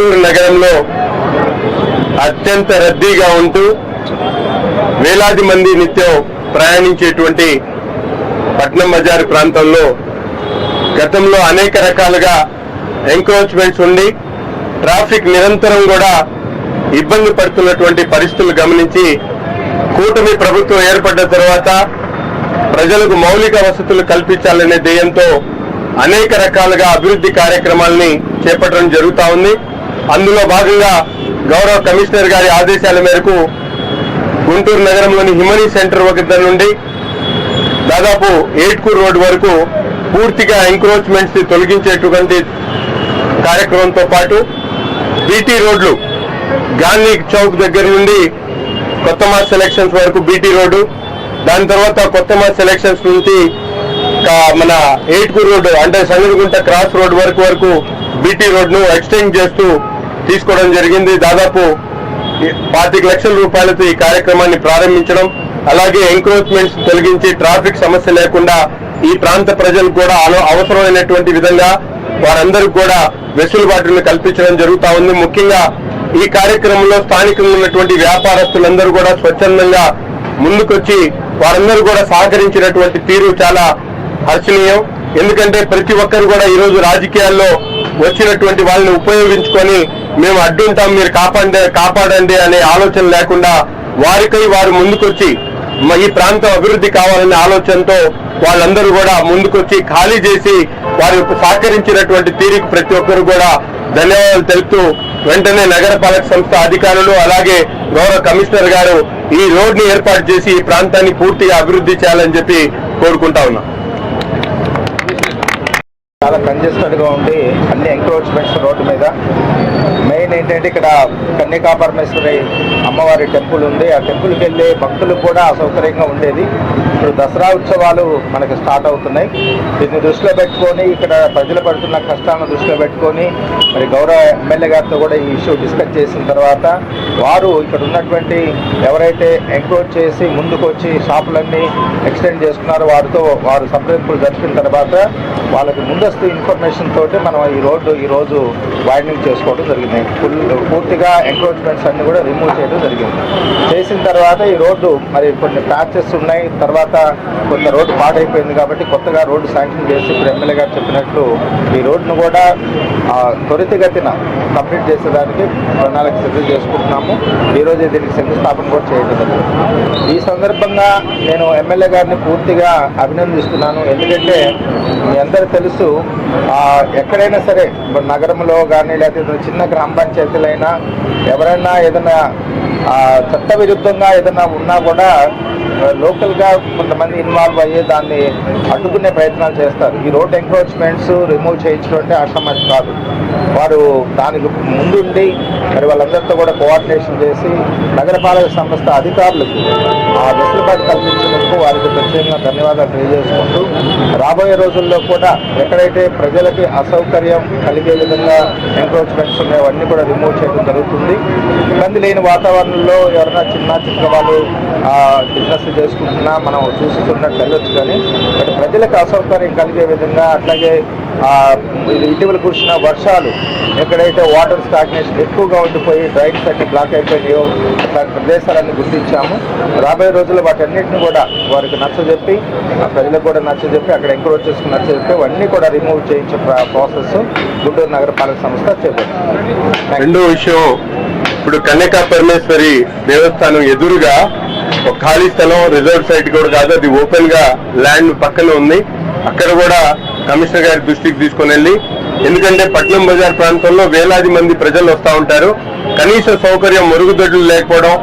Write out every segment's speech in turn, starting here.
నగరంలో అత్యంత రద్దీగా ఉంటూ వేలాది మంది నిత్యం ప్రయాణించేటువంటి పట్నం బజార్ ప్రాంతంలో గతంలో అనేక రకాలుగా ఎంక్రోచ్మెంట్స్ ఉండి ట్రాఫిక్ నిరంతరం కూడా ఇబ్బంది పడుతున్నటువంటి పరిస్థితులు గమనించి కూటమి ప్రభుత్వం ఏర్పడ్డ తర్వాత ప్రజలకు మౌలిక వసతులు కల్పించాలనే ధ్యేయంతో అనేక రకాలుగా అభివృద్ధి కార్యక్రమాల్ని చేపట్టడం జరుగుతా ఉంది. అందులో భాగంగా గౌరవ కమిషనర్ గారి ఆదేశాల మేరకు గుంటూరు నగరంలోని హిమనీ సెంటర్ వద్ద నుండి దాదాపు ఏట్కూర్ రోడ్ వరకు పూర్తిగా ఎంక్రోచ్మెంట్స్ తొలగించేటువంటి కార్యక్రమంతో పాటు బీటీ రోడ్లు గాంధీ చౌక్ దగ్గర నుండి కొత్త మాస్ సెలక్షన్స్ వరకు బీటీ రోడ్డు దాని తర్వాత కొత్త మాస్ సెలక్షన్స్ నుంచి మన ఏట్కూర్ రోడ్డు అంటే సంగడిగుంట క్రాస్ రోడ్ వరకు వరకు బీటీ రోడ్ను ఎక్స్టెండ్ చేస్తూ తీసుకోవడం జరిగింది. దాదాపు పాతిక లక్షల రూపాయలతో ఈ కార్యక్రమాన్ని ప్రారంభించడం అలాగే ఎంక్రోచ్మెంట్స్ తొలగించి ట్రాఫిక్ సమస్య లేకుండా ఈ ప్రాంత ప్రజలకు కూడా అవసరమైనటువంటి విధంగా వారందరికీ కూడా వెసులుబాటును కల్పించడం జరుగుతా ఉంది. ముఖ్యంగా ఈ కార్యక్రమంలో స్థానికంగా ఉన్నటువంటి వ్యాపారస్తులందరూ కూడా స్వచ్ఛందంగా ముందుకొచ్చి వారందరూ కూడా సహకరించినటువంటి తీరు చాలా హర్షణీయం. ఎందుకంటే ప్రతి ఒక్కరు కూడా ఈ రోజు రాజకీయాల్లో వచ్చినటువంటి వాళ్ళని ఉపయోగించుకొని మేము అడ్డుంటాం మీరు కాపాడే కాపాడండి అనే ఆలోచన లేకుండా వారికై వారు ముందుకొచ్చి ఈ ప్రాంతం అభివృద్ధి కావాలనే ఆలోచనతో వాళ్ళందరూ కూడా ముందుకొచ్చి ఖాళీ చేసి వారి సహకరించినటువంటి తీరుకు ప్రతి ఒక్కరు కూడా ధన్యవాదాలు తెలుపుతూ వెంటనే నగరపాలక సంస్థ అధికారులు అలాగే గౌరవ కమిషనర్ గారు ఈ రోడ్ ఏర్పాటు చేసి ఈ ప్రాంతాన్ని పూర్తిగా అభివృద్ధి చేయాలని చెప్పి కోరుకుంటా ఉన్నాం. చాలా కంజెస్టెడ్గా ఉండి అన్ని ఎంక్రోచ్మెంట్స్ రోడ్డు మీద. మెయిన్ ఏంటంటే ఇక్కడ కన్యకా పరమేశ్వరి అమ్మవారి టెంపుల్ ఉంది. ఆ టెంపుల్కి వెళ్ళే భక్తులకు కూడా అసౌకర్యంగా ఉండేది. ఇప్పుడు దసరా ఉత్సవాలు మనకి స్టార్ట్ అవుతున్నాయి. దీన్ని దృష్టిలో పెట్టుకొని ఇక్కడ ప్రజలు పడుతున్న కష్టాలను దృష్టిలో పెట్టుకొని మరి గౌరవ ఎమ్మెల్యే గారితో కూడా ఈ ఇష్యూ డిస్కస్ చేసిన తర్వాత వారు ఇక్కడ ఉన్నటువంటి ఎవరైతే ఎంక్రోచ్ చేసి ముందుకు వచ్చి షాపులన్నీ ఎక్స్టెండ్ చేసుకున్నారో వారితో వారు సంప్రదింపులు జరిపిన తర్వాత వాళ్ళకి ముందస్తు ఇన్ఫర్మేషన్ తోటి మనం ఈ రోడ్డు ఈ రోజు వైడనింగ్ చేసుకోవడం జరిగింది. ఫుల్ పూర్తిగా ఎంక్రోచ్మెంట్స్ అన్ని కూడా రిమూవ్ చేయడం జరిగింది. చేసిన తర్వాత ఈ రోడ్డు మరి కొన్ని ప్యాచెస్ ఉన్నాయి. తర్వాత కొంత రోడ్డు పాడైపోయింది కాబట్టి కొత్తగా రోడ్డు శాంక్షన్ చేసి ఇప్పుడు ఎమ్మెల్యే గారు చెప్పినట్లు ఈ రోడ్డును కూడా త్వరితగతిన కంప్లీట్ చేసేదానికి ప్రణాళిక సిద్ధం చేసుకుంటున్నాము. ఈ దీనికి శంకుస్థాపన కూడా చేయడం జరిగింది. ఈ సందర్భంగా నేను ఎమ్మెల్యే గారిని పూర్తిగా అభినందిస్తున్నాను. ఎందుకంటే మీ అందరూ తెలుసు ఎక్కడైనా సరే ఇప్పుడు నగరంలో కానీ లేకపోతే చిన్న గ్రామ పంచాయతీలైనా ఎవరైనా ఏదైనా చట్టవిరుద్ధంగా చట్ట విరుద్ధంగా ఏదైనా ఉన్నా కూడా లోకల్గా కొంతమంది ఇన్వాల్వ్ అయ్యి దాన్ని అడ్డుకునే ప్రయత్నాలు చేస్తారు. ఈ రోడ్ ఎంక్రోచ్మెంట్స్ రిమూవ్ చేయించడం అంటే అసమర్థ కాదు. వారు దానికి ముందుండి మరి వాళ్ళందరితో కూడా కోఆర్డినేషన్ చేసి నగరపాలక సంస్థ అధికారులకు ఆ వెసులుబాటు కల్పించినందుకు వారికి ప్రత్యేకంగా ధన్యవాదాలు తెలియజేసుకుంటూ రాబోయే రోజుల్లో కూడా ఎక్కడైతే ప్రజలకి అసౌకర్యం కలిగే విధంగా ఎంక్రోచ్మెంట్స్ ఉన్నాయో అవన్నీ కూడా రిమూవ్ చేయడం జరుగుతుంది. ఇబ్బంది లేని వాతావరణంలో ఎవరైనా చిన్న చిన్న వాళ్ళు బిజినెస్ చేసుకుంటున్నా మనం చూస్తున్నట్టు వెళ్ళొచ్చు కానీ బట్ ప్రజలకు అసౌకర్యం కలిగే విధంగా అట్లాగే ఇటీవల కురిసిన వర్షాలు ఎక్కడైతే వాటర్ స్టాగ్నేషన్ ఎక్కువగా ఉండిపోయి డ్రైన్స్ అన్ని బ్లాక్ అయిపోయినాయో అట్లాంటి ప్రదేశాలన్నీ గుర్తించాము. రాబోయే రోజుల్లో వాటన్నిటిని కూడా వారికి నచ్చజెప్పి ప్రజలకు కూడా నచ్చజెప్పి అక్కడ ఎంక్రోచ్ చేసుకుని నచ్చజెప్పి అవన్నీ కూడా రిమూవ్ చేయించే ప్రాసెస్ గుంటూరు నగరపాలక సంస్థ చేపడుతుంది రెండో విషయం ఇప్పుడు కన్యకా పరమేశ్వరి దేవస్థానం ఎదురుగా ఒక ఖాళీ స్థలం రిజర్వ్ సైట్ కూడా కాదు అది ఓపెన్గా ల్యాండ్ పక్కన ఉంది. అక్కడ కూడా కమిషనర్ గారి దృష్టికి తీసుకుని వెళ్ళి ఎందుకంటే పట్నం బజార్ ప్రాంతంలో వేలాది మంది ప్రజలు వస్తూ ఉంటారు. కనీస సౌకర్యం మరుగుదొడ్లు లేకపోవడం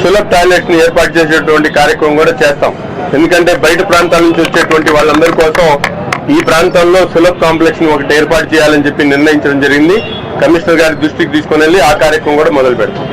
సులభ్ టాయిలెట్స్ని ఏర్పాటు చేసేటువంటి కార్యక్రమం కూడా చేస్తాం. ఎందుకంటే బయట ప్రాంతాల నుంచి వచ్చేటువంటి వాళ్ళందరి కోసం ఈ ప్రాంతంలో సులభ్ కాంప్లెక్స్ని ఒకటి ఏర్పాటు చేయాలని చెప్పి నిర్ణయించడం జరిగింది. కమిషనర్ గారి దృష్టికి తీసుకొని వెళ్ళి ఆ కార్యక్రమం కూడా మొదలు పెడతాం